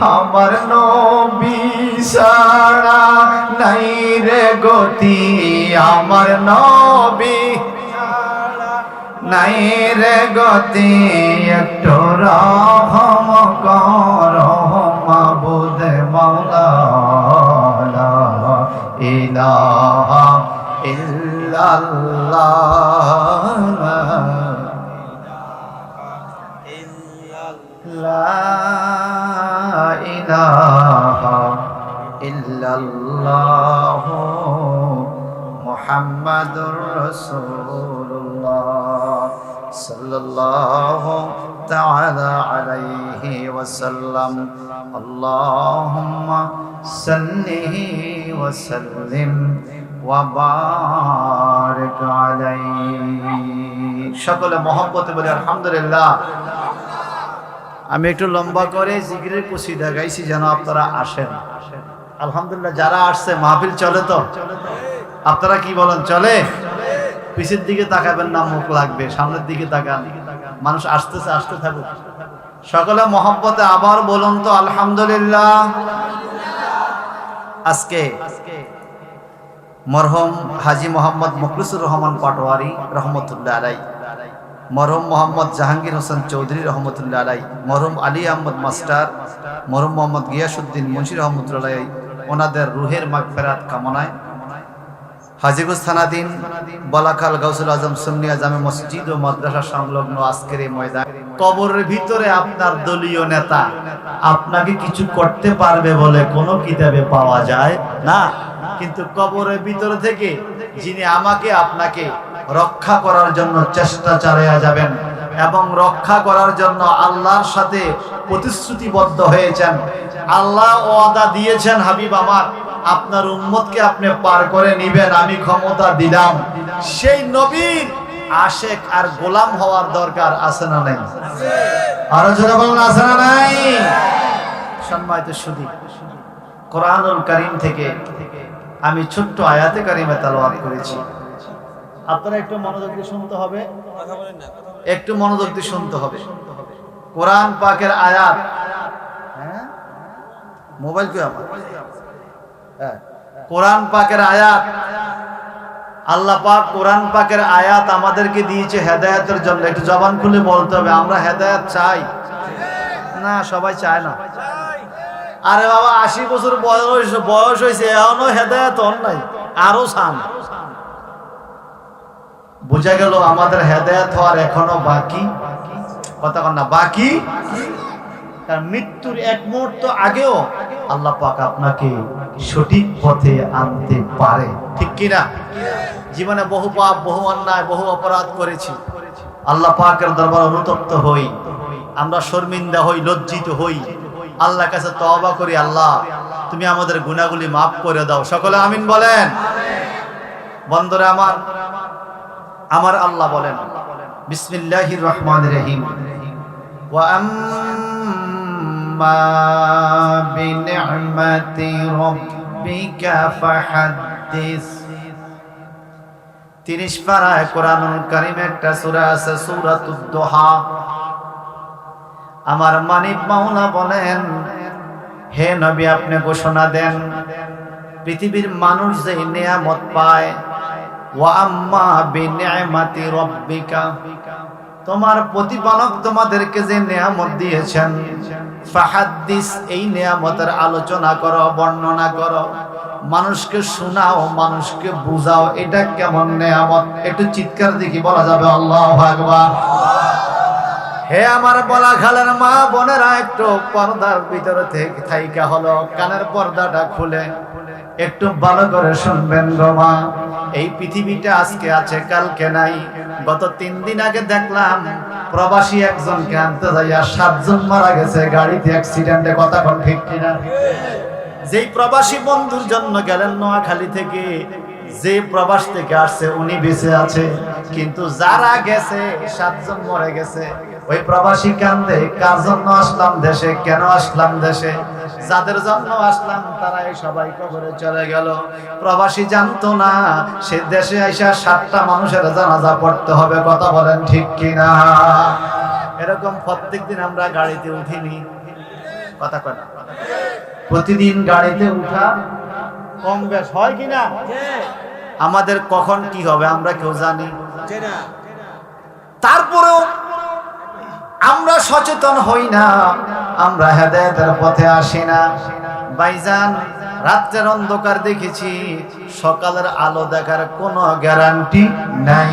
আমার নবী নাই রে গতি। আমার নবী নাই রে গতি। একটু রহম কর মৌলা মাওলা ইলাহা ইল্লাল্লাহ মুহাম্মাদুর রাসূলুল্লাহ সাল্লাল্লাহু তাআলা আলাইহি ওয়াসাল্লাম। আল্লাহুম্মা সাল্লি ওয়া সাল্লিম ওয়া বারিক আলাইহি। সকলে মহব্বতে বলে, আলহামদুলিল্লাহ। আমি একটু লম্বা করে জিগিরের কুসিদা গাইছি যেন আপনারা আসেন। আলহামদুলিল্লাহ, যারা আসছে, মাহফিল চলে তো? আপনারা কি বলেন, চলে? পিছের দিকে তাকাবেন না, মুখ লাগবে, সামনের দিকে তাকান। মানুষ আসতেছে, আসতে থাকুক। সকলে মহব্বতে আবার বলুন তো, আলহামদুলিল্লাহ। আজকে মরহম হাজি মোহাম্মদ মুখলিসুর রহমান পাটোয়ারি রহমতুল্লাহ আলাই মরহম মোহাম্মদ জাহাঙ্গীর হোসেন চৌধুরী রহমতুল্লাহ আলাই, মরহম আলী আহমদ মাস্টার, মরহম মোহাম্মদ গিয়াসুদ্দিন মুন্সি রহমতুল্লাহ ওনাদের রুহের মাগফেরাত কামনায় হাজিগুজ থানাদিন বলাখাল গাউসুল আজম সুন্নিয়া জামে মসজিদ ও মাদ্রাসা সংলগ্ন আজকের এই ময়দান কবরের ভিতরে আপনার দলীয় নেতা আপনাকে কিছু করতে পারবে বলে কোনো কিতাবে পাওয়া যায় না। কিন্তু কবরের ভিতর থেকে যিনি আমাকে আপনাকে রক্ষা করার জন্য চেষ্টা চালিয়ে যাবেন এবং রক্ষা করার জন্য আল্লাহর সাথে প্রতিশ্রুতিবদ্ধ হয়েছেন। আল্লাহ ওয়াদা দিয়েছেন, হাবিব আমার, আপনার উম্মতকে আপনি পার করে নিবেন, আমি ক্ষমতা দিলাম। সেই নবীর আশেক আর গোলাম হওয়ার দরকার আছে না নাই? আরও জোরে বলুন, আছে না নাই? সম্মানিত সুদী কোরআনুল কারীম থেকে আমি ছোট্ট আয়াতে কারিমে তালাওয়াত করেছি। আপনারা একটু মনোযোগ দিয়ে শুনতে হবে। একটু মনোযোগ দিয়ে শুনতে হবে। কোরআন পাকের আয়াত। হ্যাঁ? মোবাইল কি আমার? হ্যাঁ। কোরআন পাকের আয়াত। আল্লাহ পাক কোরআন পাকের আয়াত আমাদেরকে দিয়েছে হেদায়েতের জন্য। একটু জবান খুলে বলতে হবে আমরা হেদায়েত চাই। না সবাই চায় না। আরে বাবা আশি বছর বয়স বয়স হয়েছে এখনও হেদায়ত নাই। আরও চান বোঝা গেল আমাদের হেদায়ত হওয়ার এখনও বাকি। কথা না, বাকি? কারণ মৃত্যুর এক মুহূর্ত আগেও আল্লাহ পাক আপনাকে সঠিক পথে আনতে পারে। ঠিক কিনা জীবনে বহু পাপ, বহু অন্যায়, বহু অপরাধ করেছি। আল্লাহ পাকের দরবার অনুতপ্ত হই। আমরা শর্মিন্দা হই, লজ্জিত হই। আল্লাহ কাছে তওবা করি, আল্লাহ, তুমি আমাদের গুনাহগুলি মাফ করে দাও। সকলে আমিন বলেন। বন্ধুরা আমার আমার আল্লাহ বলেন, বিসমিল্লাহির রহমান রহিম। তিরিশ পারায় কোরআনুল কারিম একটা সূরা আছে, সূরাতুদ আমার মানিক মাওলা বলেন, হে নবী, আপনি ঘোষণা দেন, পৃথিবীর মানুষ যে নিয়ামত পায় তোমার প্রতিপালক তোমাদেরকে যে নিয়ামত দিয়েছেন এই নিয়ামতের আলোচনা করো, বর্ণনা করো। মানুষকে শোনাও, মানুষকে বুঝাও, এটা কেমন নিয়ামত? একটু চিৎকার দেখি বলা যাবে, আল্লাহ আকবার। হে আমার বলা খালের মা বোনেরা, একটু পর্দার ভিতরে থেকে থাইকা হলো, কানের পর্দাটা খুলে। একটু ভালো করে শুনবেন গো এই পৃথিবীটা আজকে আছে, কালকে নাই। গত তিন দিন আগে দেখলাম প্রবাসী একজনকে আনতে যাইয়া সাতজন মারা গেছে, গাড়িতে অ্যাক্সিডেন্টে কথা কোন ঠিক কিনা? যেই প্রবাসী বন্ধুর জন্য গেলেন নোয়াখালী থেকে, যে প্রবাস থেকে আসছে, উনি বেঁচে আছে। কিন্তু যারা গেছে, সাতজন মরে গেছে। ওই প্রবাসী কান্দে কার জন্য আসলাম দেশে কেন আসলাম দেশে? যাদের জন্য আসলাম তারা এই সবাই কবরে চলে গেল। প্রবাসী জানতো না সে দেশে আইসা সাতটা মানুষের জানাজা পড়তে হবে কথা বলেন ঠিক কিনা? এরকম প্রত্যেকদিন আমরা গাড়িতে উঠিনি। কথা কয় না। প্রতিদিন গাড়িতে উঠা কম বেশ হয় কি না? আমাদের কখন কি হবে আমরা কেউ জানি। তারপরেও আমরা সচেতন হই না, আমরা হেদায়তের পথে আসি না। বাইজান রাত্রের অন্ধকার দেখেছি, সকালের আলো দেখার কোনো গ্যারান্টি নাই।